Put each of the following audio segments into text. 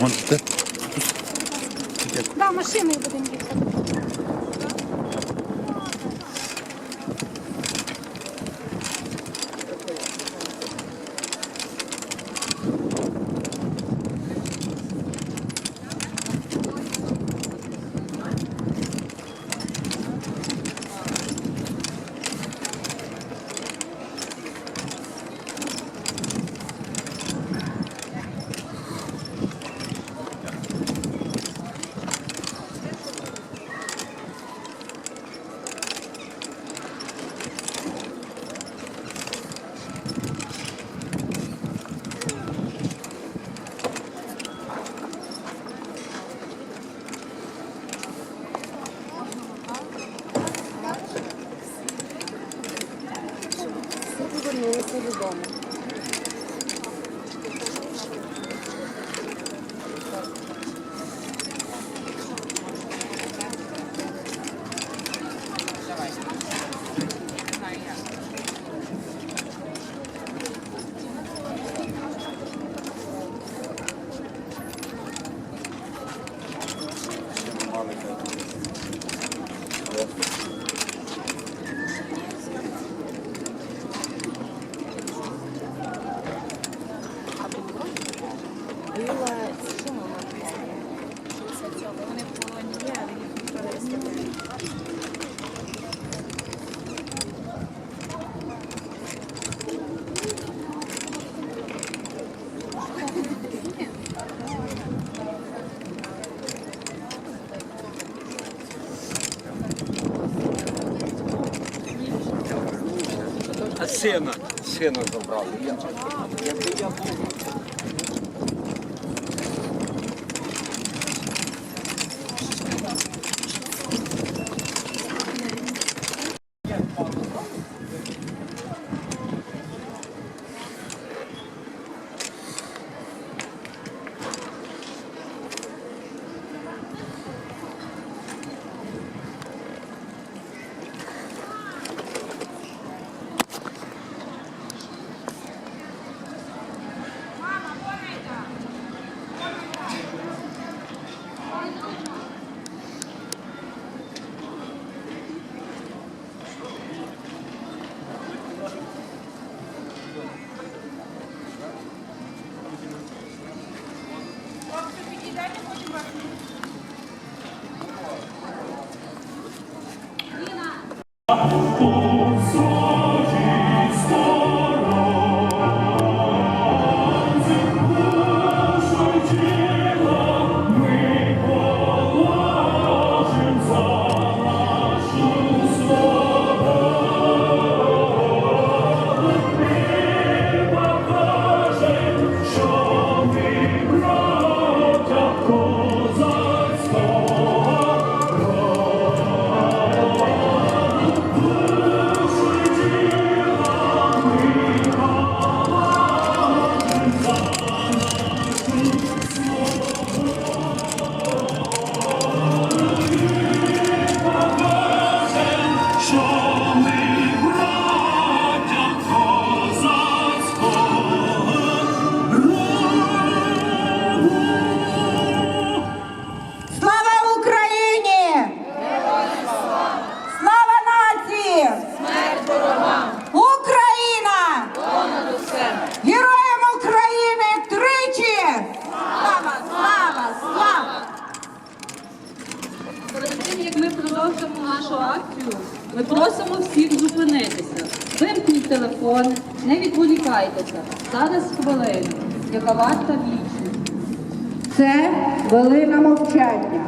Можете? Да, машиною будемо їхати. Вони в полоні є, але їх ніхто не виставляє. А сина, сина забрали. Я, якби я був. Хвилина мовчання.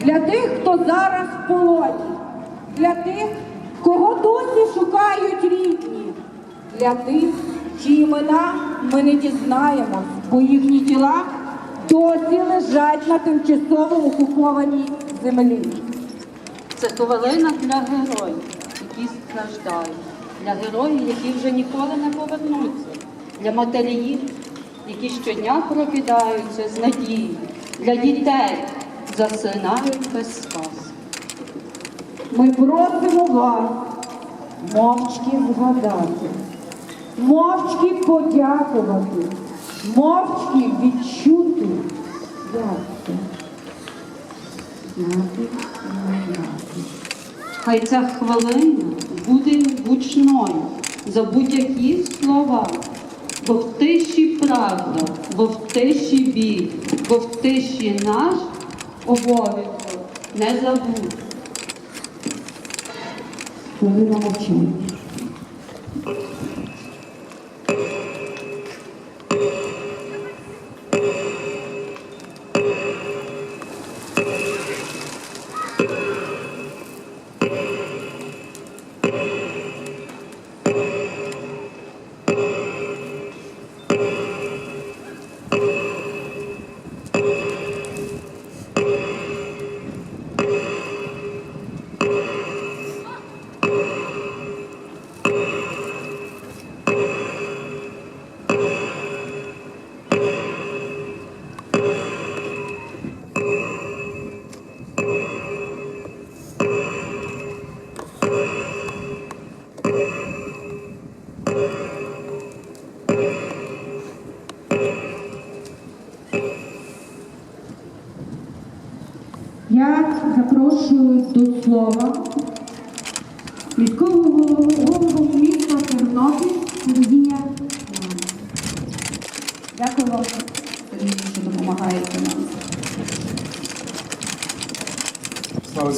Для тих, хто зараз в полоні, для тих, кого досі шукають рідні, для тих, чиї імена ми не дізнаємось, бо їхні тіла досі лежать на тимчасово окупованій землі. Це хвилина для героїв, які страждають, для героїв, які вже ніколи не повернуться, для матерів, які щодня прокидаються з надією, для дітей засинають без сказки. Ми просимо вас мовчки згадати, мовчки подякувати, мовчки відчути Як. Хай ця хвилина буде гучною за будь-які слова, бо в тиші правда, бо в тиші біль, бо в тиші наш обов'язок не забудь. Хвилина мовчання. Слова міського голову міста Тернопіль Сергія. Дякую вам, що допомагаєте нам. Слава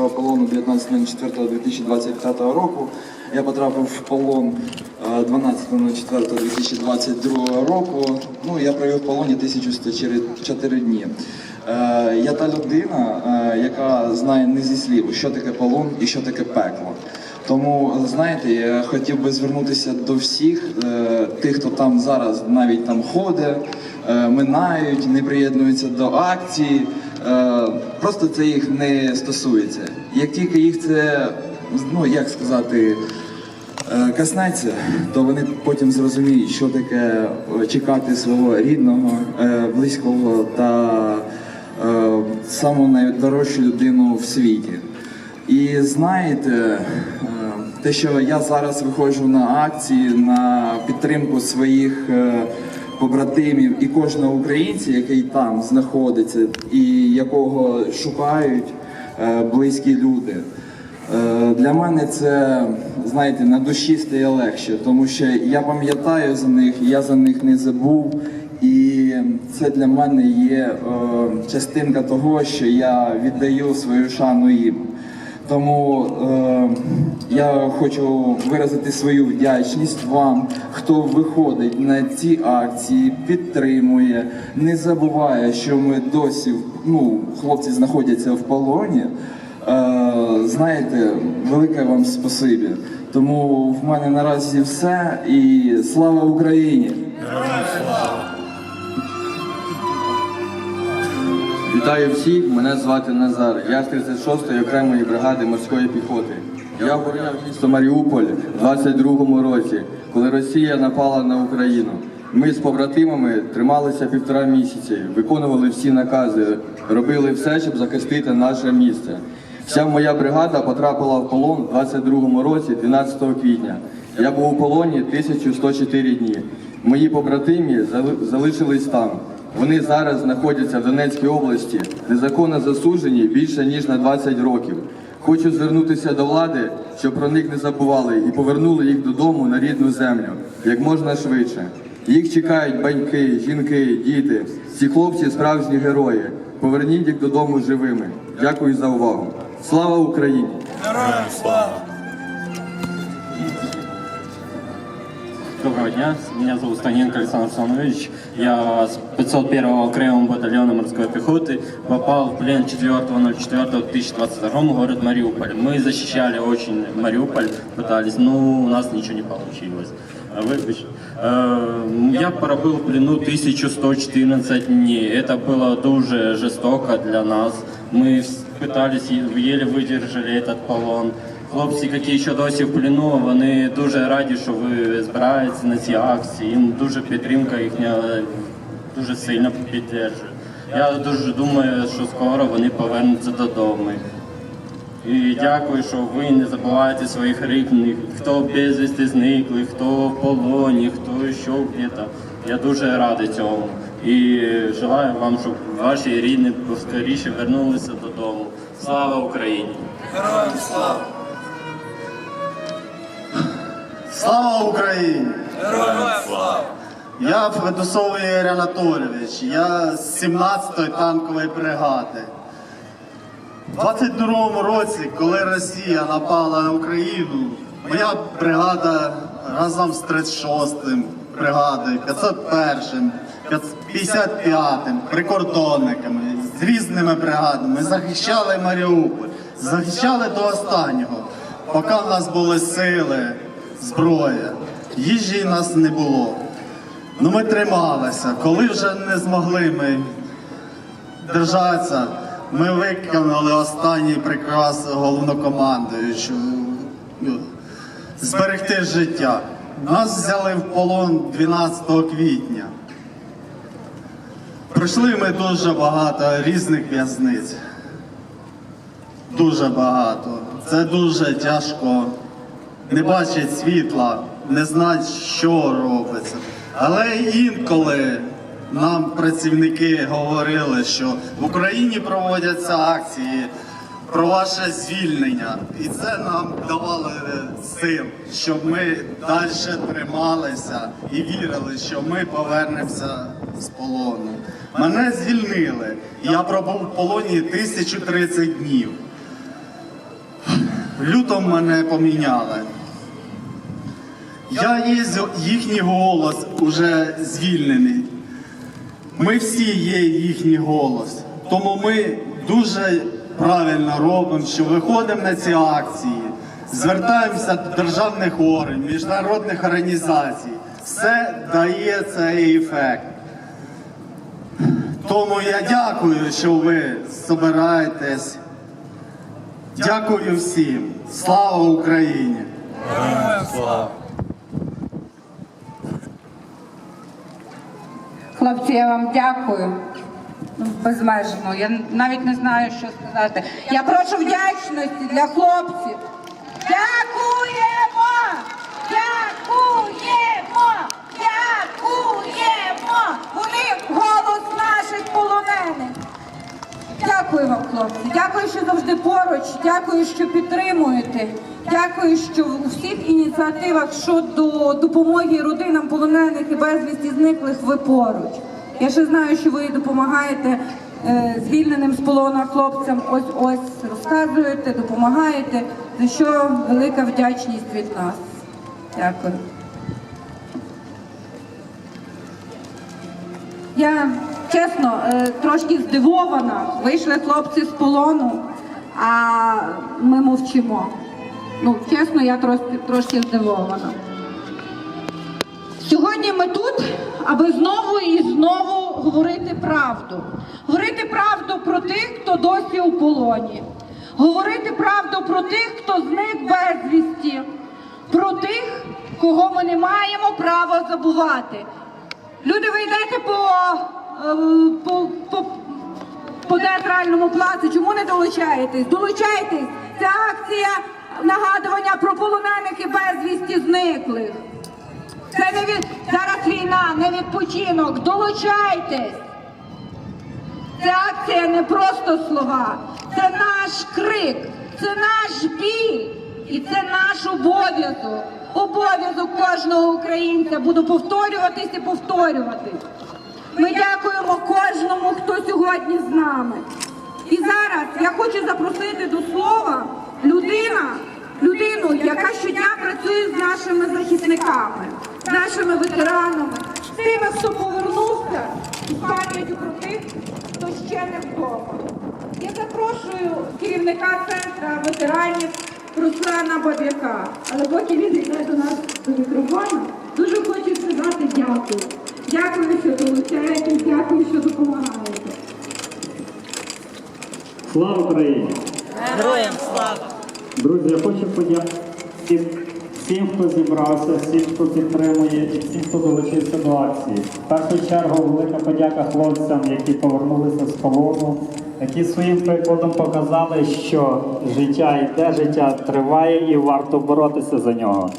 російського полону 19.04.2025 року. Я потрапив в полон е, 12.04.2022 року. Ну, я провів в полоні 1104 дні. Е, Я та людина, е, яка знає не зі слів, що таке полон і що таке пекло. Тому знаєте, я хотів би звернутися до всіх е, тих, хто там зараз навіть там ходить, е, минають, не приєднуються до акцій. Е, просто це їх не стосується. Як тільки їх це, ну як сказати, е, коснеться, то вони потім зрозуміють, що таке е, чекати свого рідного, близького та саму найдорожчу людину в світі. І знаєте, те, що я зараз виходжу на акції на підтримку своїх побратимів і кожного українця, який там знаходиться, і якого шукають е, близькі люди. Е, Для мене це, знаєте, на душі стає легше, тому що я пам'ятаю за них, я за них не забув. І це для мене є е, частинка того, що я віддаю свою шану їм. Тому е, я хочу виразити свою вдячність вам, хто виходить на ці акції, підтримує, не забуває, що ми досі ну, хлопці знаходяться в полоні. Е, знаєте, велике вам спасибі. Тому в мене наразі все і слава Україні! Вітаю всіх, мене звати Назар. Я з 36-ї окремої бригади морської піхоти. Я обороняв місто Маріуполь в 22-му році, коли Росія напала на Україну. Ми з побратимами трималися півтора місяці, виконували всі накази, робили все, щоб захистити наше місце. Вся моя бригада потрапила в полон в 22-му році, 12 квітня. Я був у полоні 1104 дні. Мої побратимі залишились там. Вони зараз знаходяться в Донецькій області, незаконно засуджені більше ніж на 20 років. Хочу звернутися до влади, щоб про них не забували і повернули їх додому на рідну землю як можна швидше. Їх чекають баньки, жінки, діти. Ці хлопці справжні герої. Поверніть їх додому живими. Дякую за увагу. Слава Україні! Доброго дня, меня зовут Станенко Александр Самович. Я с 501-го окремого батальона морской пехоты попал в плен 4.04.2022 в город Мариуполь. Мы защищали очень Мариуполь, пытались, но у нас ничего не получилось. А Вибач. Э, Я пробыл в плену 1114 дней. Это было дуже жестоко для нас. Мы вс- пытались, е- еле выдержали этот полон. хлопці, які ще досі в плену, вони дуже раді, що ви збираєтеся на ці акції. Їм дуже підтримка їхня е, дуже сильно підтримує. Я дуже думаю, що скоро вони повернуться додому. І дякую, що ви не забуваєте своїх рідних, хто безвісти зникли, хто в полоні, хто ще где-то. Я дуже радий цьому. І желаю вам, щоб ваші рідні поскоріше вернулися додому. Слава Україні! Слава Україні! Героям слава! Я Федосов Ігор Анатолійович, я з 17-ї танкової бригади. У 22-му році, коли Росія напала на Україну, моя бригада разом з 36-м бригадою, 501-м, 55-м, прикордонниками, з різними бригадами захищали Маріуполь, захищали до останнього, поки в нас були сили, зброя. Їжі нас не було. Ну ми трималися. Коли вже не змогли ми держатися, ми виконали останній приказ головнокомандуючого ну, зберегти життя. Нас взяли в полон 12 квітня. Пройшли ми дуже багато різних в'язниць. Дуже багато. Це дуже тяжко. Не бачить світла, не знать, що робиться. Але інколи нам працівники говорили, що в Україні проводяться акції про ваше звільнення. І це нам давало сил, щоб ми далі трималися і вірили, що ми повернемося з полону. Мене звільнили. Я пробув в полоні 1030 днів. В лютому мене поміняли. Я є їхній голос уже звільнений. Ми всі є їхній голос. Тому ми дуже правильно робимо, що виходимо на ці акції, звертаємося до державних органів, міжнародних організацій. Все дає цей ефект. Тому я дякую, що ви збираєтесь. Дякую всім. Слава Україні! Хлопці, я вам дякую. Ну, Безмежно. Я навіть не знаю, що сказати. Я прошу вдячності для хлопців. Дякуємо! Дякуємо! Дякуємо! Вони голос наших полонених. Дякую вам, хлопці. Дякую, що завжди поруч. Дякую, що підтримуєте. Дякую, що у всіх ініціативах щодо допомоги родинам полонених і безвісті зниклих ви поруч. Я ще знаю, що ви допомагаєте е, звільненим з полону хлопцям. Ось ось розказуєте, допомагаєте. За що велика вдячність від нас. Дякую. Я чесно е, трошки здивована. Вийшли хлопці з полону, а ми мовчимо. Ну, чесно, я трошки, трошки здивована. Сьогодні ми тут, аби знову і знову говорити правду. Говорити правду про тих, хто досі у полоні. Говорити правду про тих, хто зник безвісті, про тих, кого ми не маємо права забувати. Люди, ви йдете по, е, по, по, по театральному плацу. Чому не долучаєтесь? Долучайтесь! Це акція нагадування про полонених і безвісті зниклих. Це не від зараз війна, не відпочинок. Долучайтесь! Ця акція не просто слова, це наш крик, це наш біль і це наш обов'язок. Обов'язок кожного українця. Буду повторюватись і повторюватись. Ми дякуємо кожному, хто сьогодні з нами. І зараз я хочу запросити до слова людина, людину, яка щодня працює з нашими захисниками, з нашими ветеранами, з тими, хто повернувся, і з пам'яттю про тих, хто ще не вдома. Я запрошую керівника центру ветеранів Руслана Баб'яка. Але поки він йде до нас до мікрофону, дуже хочу сказати дякую. Дякую, що долучаєтесь, дякую, що допомагаєте. Слава Україні! Героям слава! Друзі, я хочу подякувати всім, хто зібрався, всім, хто підтримує і всім, хто долучився до акції. В першу чергу велика подяка хлопцям, які повернулися з полону, які своїм прикладом показали, що життя йде, життя триває і варто боротися за нього.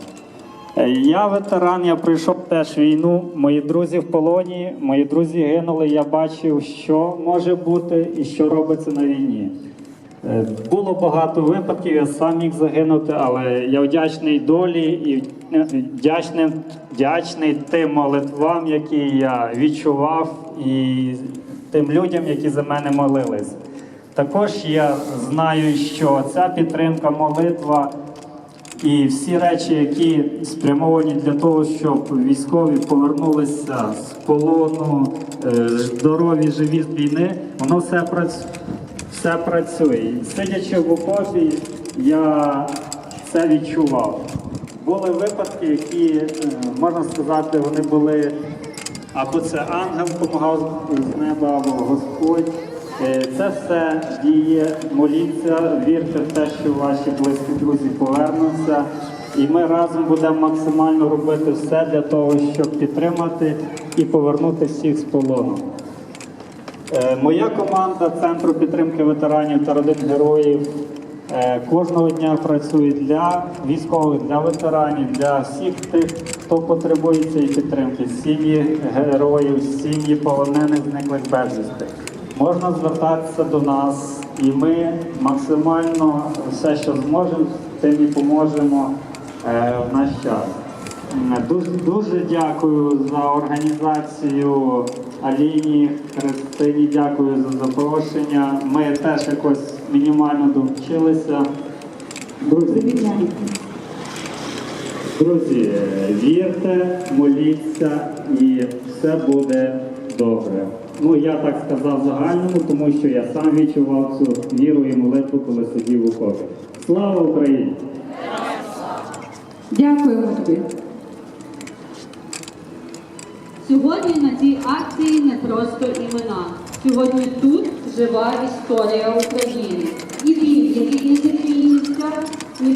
Е, Я ветеран, я пройшов теж війну. Мої друзі в полоні, мої друзі гинули. Я бачив, що може бути і що робиться на війні. Е, Було багато випадків, я сам міг загинути, але я вдячний долі і вдячний, вдячний тим молитвам, які я відчував, і тим людям, які за мене молились. Також я знаю, що ця підтримка, молитва і всі речі, які спрямовані для того, щоб військові повернулися з полону, е, здорові, живі з війни, воно все працює. Все працює. Сидячи в окопі, я це відчував. Були випадки, які, е, можна сказати, вони були або це ангел допомагав з неба, або Господь. Е, Це все діє, моліться, вірте в те, що ваші близькі друзі повернуться. І ми разом будемо максимально робити все для того, щоб підтримати і повернути всіх з полону. Е, Моя команда Центру підтримки ветеранів та родин героїв е, кожного дня працює для військових, для ветеранів, для всіх тих, хто потребує цієї підтримки, сім'ї героїв, сім'ї полонених, зниклих безвісти. Можна звертатися до нас, і ми максимально все, що зможемо, тим і поможемо е, в наш час. Дуже, дуже дякую за організацію Аліні, Христині, дякую за запрошення. Ми теж якось мінімально довчилися. Друзі, друзі, вірте, моліться і все буде добре. Ну я так сказав загальному, тому що я сам відчував цю віру і молитву, коли сидів у окопі. Слава Україні! Дякуємо тобі. Сьогодні на цій акції не просто імена. Сьогодні тут жива історія України. І він, який не закінчився він